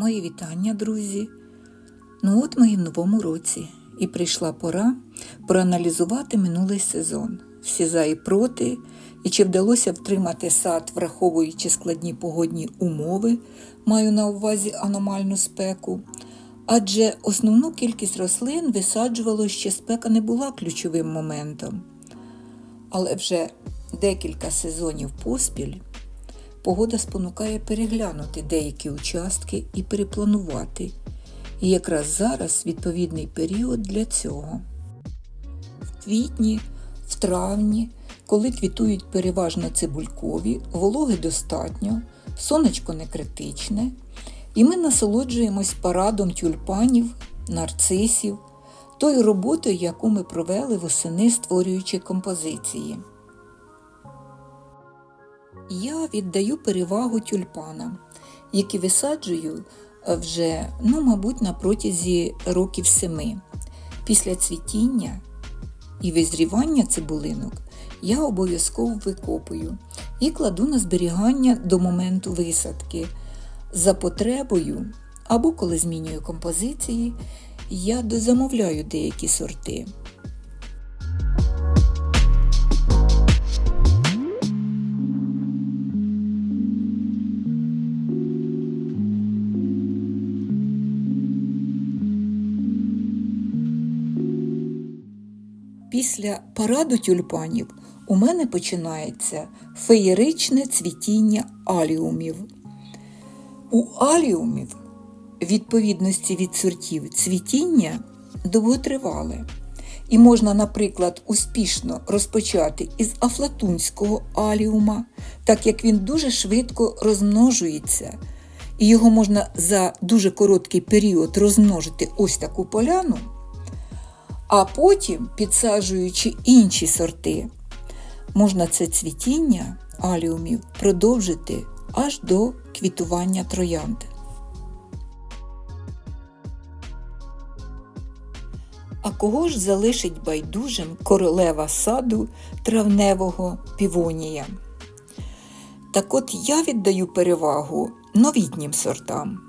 Мої вітання, друзі. Ну от ми і в новому році, і прийшла пора проаналізувати минулий сезон, всі за і проти, і чи вдалося втримати сад, враховуючи складні погодні умови, маю на увазі аномальну спеку. Адже основну кількість рослин висаджувало ще спека не була ключовим моментом. Але вже декілька сезонів поспіль погода спонукає переглянути деякі участки і перепланувати. І якраз зараз відповідний період для цього. В квітні, в травні, коли квітують переважно цибулькові, вологи достатньо, сонечко не критичне, і ми насолоджуємось парадом тюльпанів, нарцисів, тою роботою, яку ми провели восени, створюючи композиції. Я віддаю перевагу тюльпанам, які висаджую вже, ну, мабуть, на протязі років семи. Після цвітіння і визрівання цибулинок я обов'язково викопую і кладу на зберігання до моменту висадки. За потребою або коли змінюю композиції, я дозамовляю деякі сорти. Після параду тюльпанів у мене починається феєричне цвітіння аліумів. У аліумів, відповідності від сортів цвітіння, довготривале. І можна, наприклад, успішно розпочати із афлатунського аліума, так як він дуже швидко розмножується, і його можна за дуже короткий період розмножити ось таку поляну, а потім, підсаджуючи інші сорти, можна це цвітіння аліумів продовжити аж до квітування троянд. А кого ж залишить байдужим королева саду травневого півонія? Так от я віддаю перевагу новітнім сортам.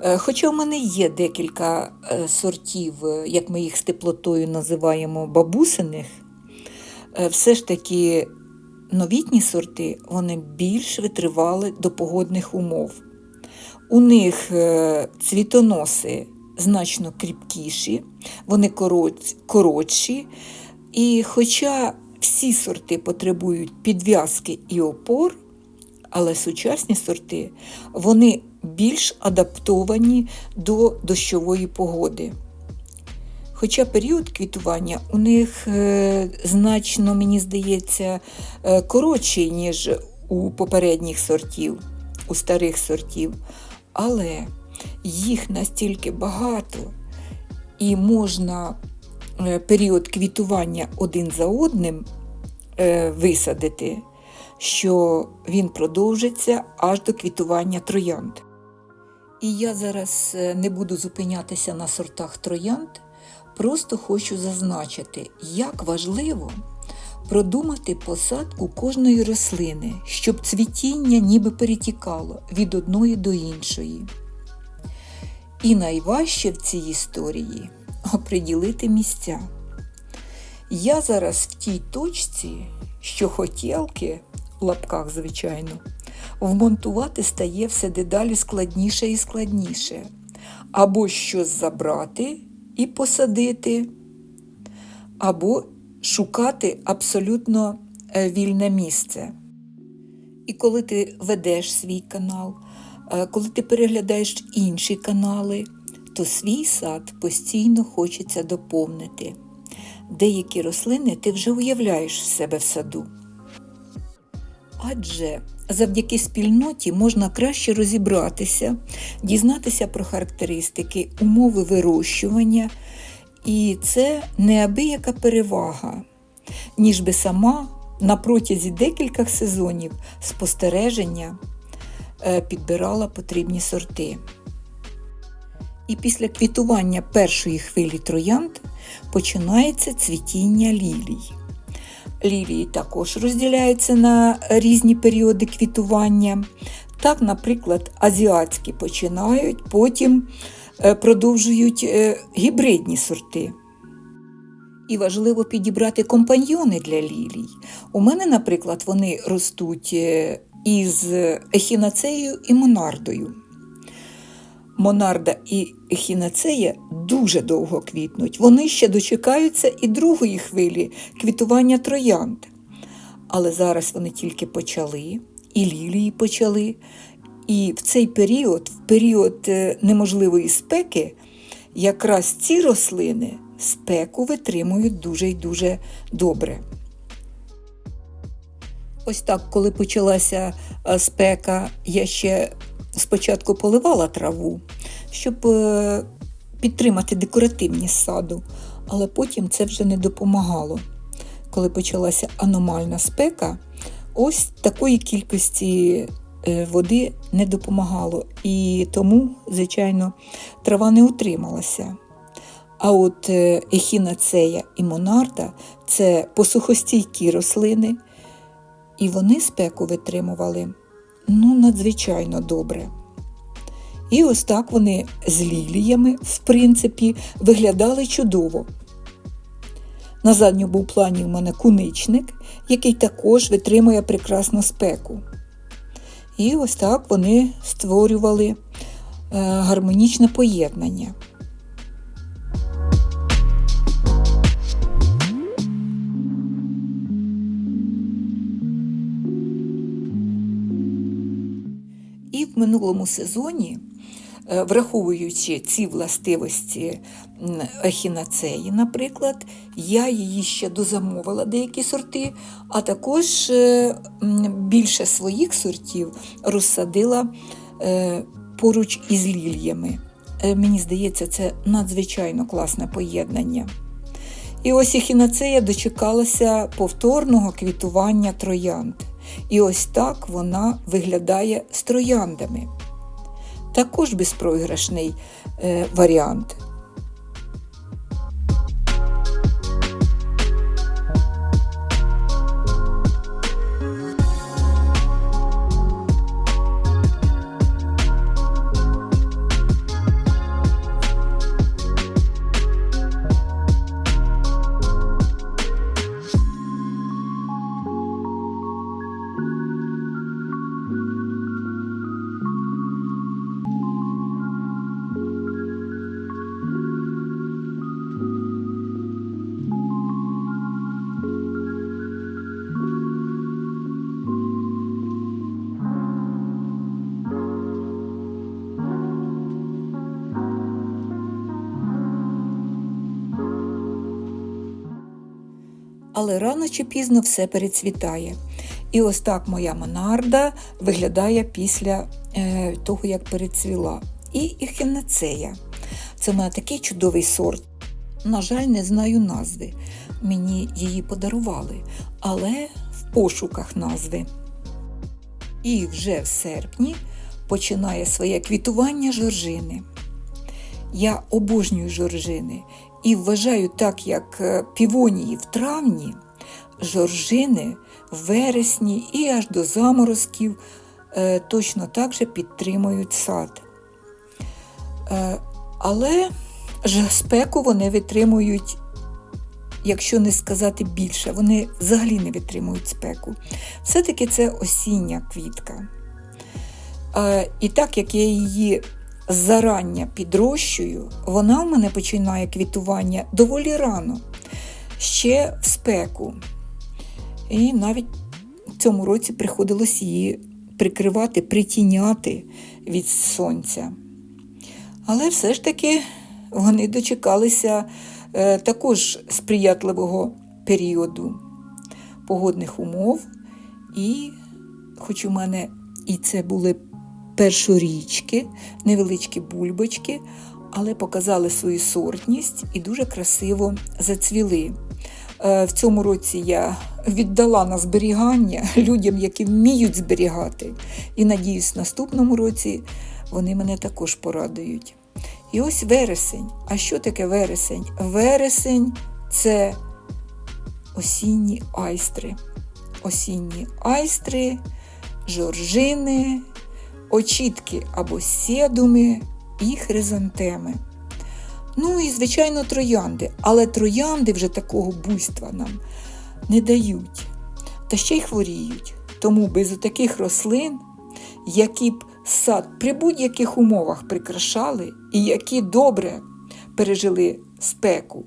Е, Хоча в мене є декілька е, сортів, е, як ми їх з теплотою називаємо бабусиних, все ж таки новітні сорти вони більш витривали до погодних умов. У них цвітоноси значно кріпкіші, вони коротші. І хоча всі сорти потребують підв'язки і опор, але сучасні сорти вони більш адаптовані до дощової погоди. Хоча період квітування у них е, значно, мені здається, е, коротший, ніж у попередніх сортів, у старих сортів, але їх настільки багато і можна е, період квітування один за одним висадити, що він продовжиться аж до квітування троянд. І я зараз е, не буду зупинятися на сортах троянд, просто хочу зазначити, як важливо продумати посадку кожної рослини, щоб цвітіння ніби перетікало від одної до іншої. І найважче в цій історії оприділити місця. Я зараз в тій точці, що хотілки, в лапках, звичайно, вмонтувати стає все дедалі складніше і складніше. Або щось забрати і посадити, або шукати абсолютно е, вільне місце. І коли ти ведеш свій канал, е, коли ти переглядаєш інші канали, то свій сад постійно хочеться доповнити. Деякі рослини ти вже уявляєш в себе в саду. Адже завдяки спільноті можна краще розібратися, дізнатися про характеристики, умови вирощування, і це неабияка перевага, ніж би сама на протязі декількох сезонів спостереження е, підбирала потрібні сорти. І після квітування першої хвилі троянд починається цвітіння лілій. Лілії також розділяються на різні періоди квітування. Так, наприклад, азіатські починають, потім е, продовжують е, гібридні сорти. І важливо підібрати компаньйони для лілій. У мене, наприклад, вони ростуть е, із ехінацеєю і монардою. Монарда і ехінацея дуже довго квітнуть. Вони ще дочекаються і другої хвилі квітування троянд. Але зараз вони тільки почали, і лілії почали. І в цей період, в період е, неможливої спеки, якраз ці рослини спеку витримують дуже й дуже добре. Ось так, коли почалася е, спека, я ще спочатку поливала траву, щоб е, підтримати декоративність саду, але потім це вже не допомагало. Коли почалася аномальна спека, ось такої кількості е, води не допомагало. І тому, звичайно, трава не утрималася. А от е, ехінацея і монарда це посухостійкі рослини, і вони спеку витримували ну, надзвичайно добре. І ось так вони з ліліями, в принципі, виглядали чудово. На задньому плані в мене куничник, який також витримує прекрасну спеку. І ось так вони створювали е, гармонічне поєднання. Минулому сезоні, е, враховуючи ці властивості ехінацеї, наприклад, я її ще дозамовила деякі сорти, а також е, більше своїх сортів розсадила е, поруч із ліліями. Мені здається, це надзвичайно класне поєднання. І ось ехінацея дочекалася повторного квітування троянд. І ось так вона виглядає з трояндами. Також безпроіграшний е, варіант. Але рано чи пізно все перецвітає. І ось так моя монарда виглядає після е, того, як перецвіла. І ехінацея. Це в мене такий чудовий сорт. На жаль, не знаю назви. Мені її подарували, але в пошуках назви. І вже в серпні починає своє квітування жоржини. Я обожнюю жоржини і вважаю, так як е, півонії в травні, жоржини в вересні і аж до заморозків е, точно так же підтримують сад. Е, але ж спеку вони витримують, якщо не сказати більше, вони взагалі не витримують спеку. Все-таки це осіння квітка. І так як я її зарання підрощую, вона в мене починає квітування доволі рано, ще в спеку. І навіть в цьому році приходилось її прикривати, притіняти від сонця. Але все ж таки вони дочекалися е, також сприятливого періоду погодних умов, і, хоч у мене і це були першорічки, невеличкі бульбочки, але показали свою сортність і дуже красиво зацвіли. Е, в цьому році я віддала на зберігання людям, які вміють зберігати. І надіюсь, в наступному році вони мене також порадують. І ось вересень. А що таке вересень? Вересень це осінні айстри. Осінні айстри, жоржини, очітки або седуми і хризантеми. Ну і, звичайно, троянди, але троянди вже такого буйства нам не дають, та ще й хворіють. Тому без таких рослин, які б сад при будь-яких умовах прикрашали і які добре пережили спеку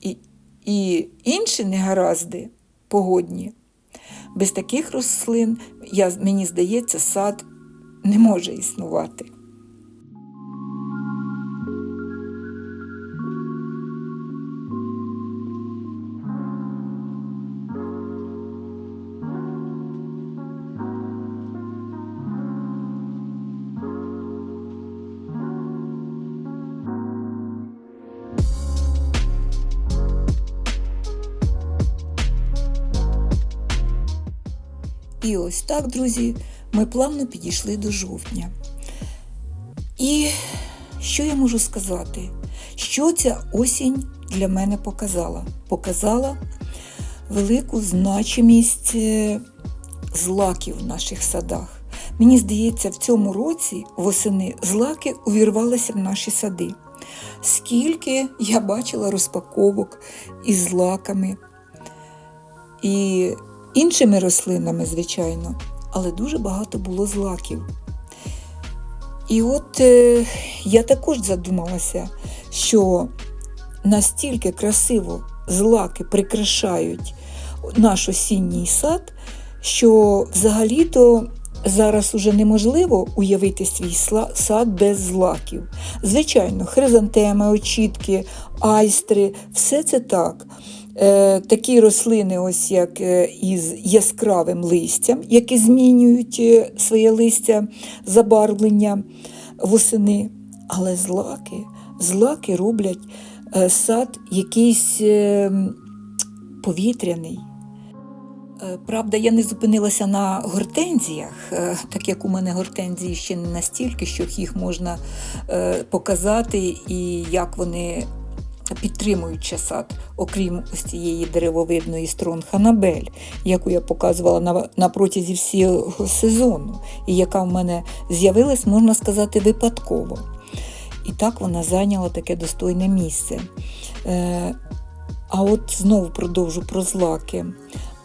і, і інші негаразди погодні, без таких рослин, я, мені здається, сад не може існувати. І ось так, друзі, ми плавно підійшли до жовтня. І що я можу сказати? Що ця осінь для мене показала? Показала велику значимість е, злаків в наших садах. Мені здається, в цьому році восени злаки увірвалися в наші сади. Скільки я бачила розпаковок із злаками і іншими рослинами, звичайно, але дуже багато було злаків. І от е, я також задумалася, що настільки красиво злаки прикрашають наш осінній сад, що взагалі-то зараз уже неможливо уявити свій сад без злаків. Звичайно, хризантеми, очітки, айстри, все це так. Е, такі рослини, ось як е, із яскравим листям, які змінюють е, своє листя забарвлення восени. Але злаки, злаки роблять сад якийсь повітряний. Правда, я не зупинилася на гортензіях, так як у мене гортензії ще не настільки, що їх можна показати і як вони підтримують ще сад, окрім ось цієї деревовидної строн Ханабель, яку я показувала на, протязі всього сезону, і яка в мене з'явилась, можна сказати, випадково. І так вона зайняла таке достойне місце. Е, а от знову продовжу про злаки.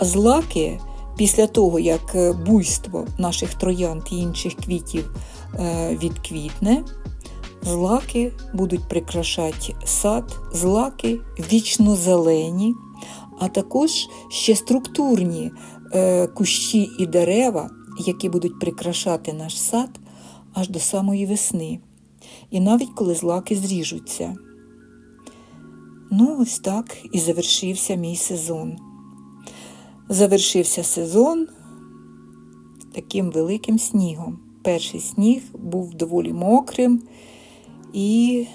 Злаки, після того, як буйство наших троянд і інших квітів е, відквітне, злаки будуть прикрашати сад, злаки вічно зелені, а також ще структурні е, кущі і дерева, які будуть прикрашати наш сад аж до самої весни. І навіть коли злаки зріжуться. Ну, ось так і завершився мій сезон. Завершився сезон таким великим снігом. Перший сніг був доволі мокрим і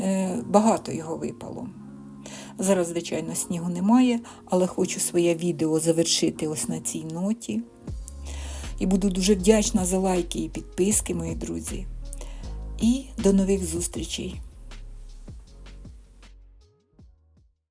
е, багато його випало. Зараз, звичайно, снігу немає, але хочу своє відео завершити ось на цій ноті. І буду дуже вдячна за лайки і підписки, мої друзі. І до нових зустрічей!